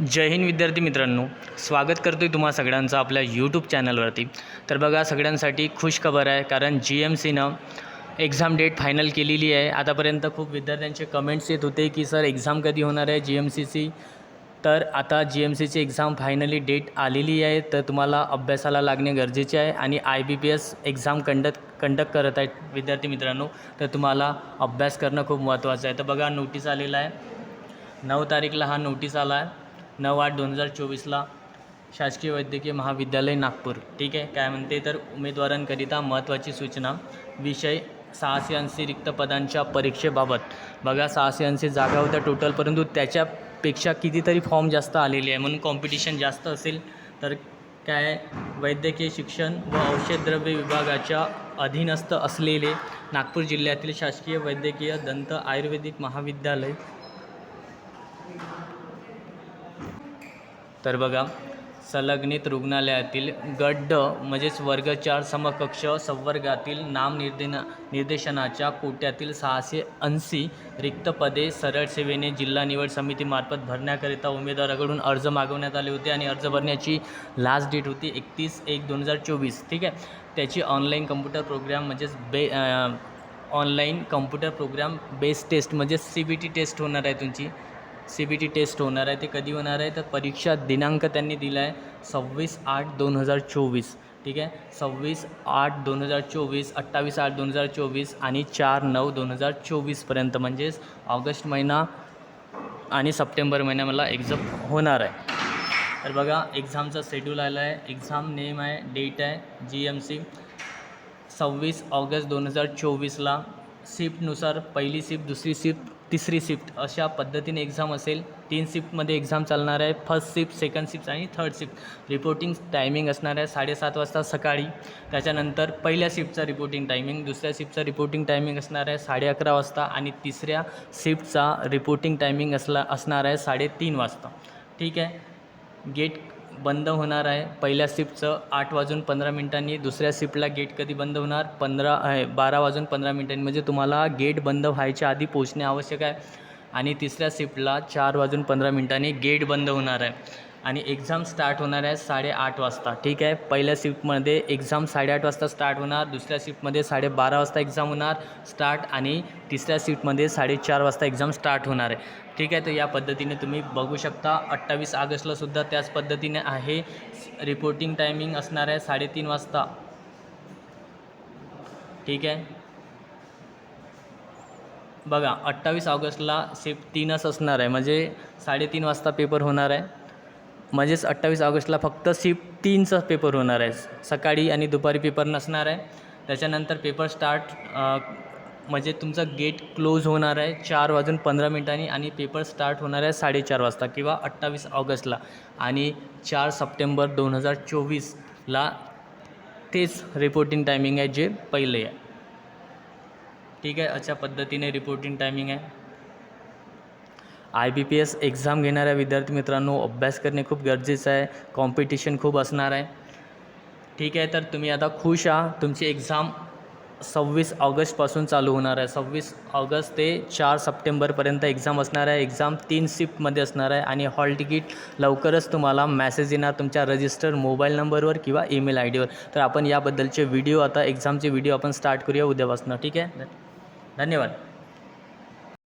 जय हिंद विद्यार्थी मित्रांनो. स्वागत करतो आहे तुम्हा सगळ्यांचं आपल्या यूट्यूब चॅनलवरती तर बघा सगळ्यांसाठी खुश खबर आहे कारण जी एम सीनं एक्झाम डेट फायनल केलेली आहे. आतापर्यंत खूप विद्यार्थ्यांचे कमेंट्स येत होते की सर एक्झाम कधी होणार आहे जी एम सीची तर आता जी एम सीची एक्झाम फायनली डेट आलेली आहे. तर तुम्हाला अभ्यासाला लागणे गरजेचे आहे आणि I B P S exam conduct conduct करत आहेत विद्यार्थी मित्रांनो. तर तुम्हाला अभ्यास करणं खूप महत्त्वाचं आहे. तर बघा नोटीस आलेला आहे. नऊ तारीखला हा नोटीस आला आहे. नऊ आठ दोन हजार चोवीसला शासकीय वैद्यकीय महाविद्यालय नागपूर. ठीक आहे? काय म्हणते? तर उमेदवारांकरिता महत्त्वाची सूचना. विषय सहाशे ऐंशी रिक्त पदांच्या परीक्षेबाबत. बघा सहाशे ऐंशी जागा होत्या टोटल परंतु त्याच्यापेक्षा कितीतरी फॉर्म जास्त आलेले आहे. म्हणून कॉम्पिटिशन जास्त असेल तर काय वैद्यकीय शिक्षण व औषधद्रव्य विभागाच्या अधीनस्थ असलेले नागपूर जिल्ह्यातील शासकीय वैद्यकीय दंत आयुर्वेदिक महाविद्यालय तर बघा संलग्नित रुग्णालयातील गड्ड म्हणजेच वर्ग चार समकक्ष संवर्गातील नामनिर्देना निर्देशनाच्या कोट्यातील सहाशे ऐंशी रिक्त पदे सरळ सेवेने जिल्हा निवड समितीमार्फत भरण्याकरिता उमेदवाराकडून अर्ज मागवण्यात आले होते आणि अर्ज भरण्याची लास्ट डेट होती एकतीस एक दोन हजार चोवीस. ठीक आहे? त्याची ऑनलाईन कम्प्युटर प्रोग्राम म्हणजेच बे online computer program base test म्हणजेच सी बी टी टेस्ट होणार आहे तुमची. सी बी टी टेस्ट होणार आहे ते कधी होणार आहे? तर परीक्षा दिनांक त्यांनी दिला आहे सव्वीस आठ दोन हजार चोवीस. ठीक आहे? सव्वीस आठ दोन हजार चोवीस अठ्ठावीस आठ दोन हजार चोवीस आणि चार नऊ दोन हजार चोवीसपर्यंत म्हणजेच ऑगस्ट महिना आणि सप्टेंबर महिना मला एक्झाम होणार आहे. तर बघा एक्झामचा शेड्यूल आला आहे. एक्झाम नेम आहे डेट आहे जी एम सी सव्वीस ऑगस्ट दोन हजार चोवीसला शिफ्टनुसार पहिली शिफ्ट दुसरी शिफ्ट तिसरी शिफ्ट अशा पद्धतीने एक्झाम असेल. तीन शिफ्टमध्ये एक्झाम चालणार आहे. फर्स्ट शिफ्ट सेकंड शिफ्ट आणि थर्ड शिफ्ट रिपोर्टिंग टायमिंग असणार आहे साडेसात वाजता सकाळी. त्याच्यानंतर पहिल्या शिफ्टचा रिपोर्टिंग टायमिंग दुसऱ्या शिफ्टचा रिपोर्टिंग टायमिंग असणार आहे साडे अकरा वाजता आणि तिसऱ्या शिफ्टचा रिपोर्टिंग टायमिंग असला असणार आहे साडेतीन वाजता. ठीक आहे? गेट बंद होणार आहे. पहिल्या शिफ्टचं आठ वाजून पंधरा मिनिटांनी दुसऱ्या शिफ्टला गेट कधी बंद होणार? पंधरा बारा वाजून पंधरा मिनिटांनी. म्हणजे तुम्हाला गेट बंद व्हायच्या आधी पोचणे आवश्यक आहे. आणि तिसऱ्या शिफ्टला चार वाजून पंधरा मिनिटांनी गेट बंद होणार आहे. आणि एक्झाम स्टार्ट होणार आहे साडेआठ वाजता ठीक आहे? पहिल्या शिफ्टमध्ये एक्झाम साडेआठ वाजता स्टार्ट होणार दुसऱ्या शिफ्टमध्ये साडेबारा वाजता एक्झाम होणार स्टार्ट आणि तिसऱ्या शिफ्टमध्ये साडेचार वाजता एक्झाम स्टार्ट होणार आहे. ठीक आहे? तर या पद्धतीने तुम्ही बघू शकता अठ्ठावीस ऑगस्टलासुद्धा त्याच पद्धतीने आहे. रिपोर्टिंग टायमिंग असणार आहे साडेतीन वाजता. ठीक आहे? बघा अठ्ठावीस ऑगस्टला शिफ्ट तीनच असणार आहे म्हणजे साडेतीन वाजता पेपर होणार आहे. म्हणजेच अठ्ठावीस ऑगस्टला फक्त शिफ्ट तीनचा पेपर होणार आहे. सकाळी आणि दुपारी पेपर नसणार आहे. त्याच्यानंतर पेपर स्टार्ट म्हणजे तुमचा गेट क्लोज होणार आहे चार वाजून पंधरा मिनिटांनी आणि पेपर स्टार्ट होणार आहे साडेचार वाजता किंवा अठ्ठावीस ऑगस्टला. आणि चार सप्टेंबर दोन हजार चोवीसला तेच रिपोर्टिंग टायमिंग आहे जे पहिले आहे. ठीक आहे? अशा पद्धतीने रिपोर्टिंग टायमिंग आहे. I B P S exam घेणाऱ्या विद्यार्थी मित्रांनो अभ्यास करणे खूप गरजेचं आहे. कॉम्पिटिशन खूप असणार आहे. ठीक आहे तर तुम्ही आता खुश आहा तुमची एक्झाम सव्वीस ऑगस्टपासून चालू होणार आहे. सव्वीस ऑगस्ट ते चार सप्टेंबरपर्यंत एक्झाम असणार आहे. एक्झाम तीन शिफ्टमध्ये असणार आहे आणि हॉल तिकीट लवकरच तुम्हाला मॅसेज येणार तुमच्या रजिस्टर मोबाईल नंबरवर किंवा ईमेल आय डीवर तर आपण याबद्दलचे व्हिडिओ आता एक्झामचे व्हिडिओ आपण स्टार्ट करूया उद्यापासून. ठीक आहे? धन्यवाद.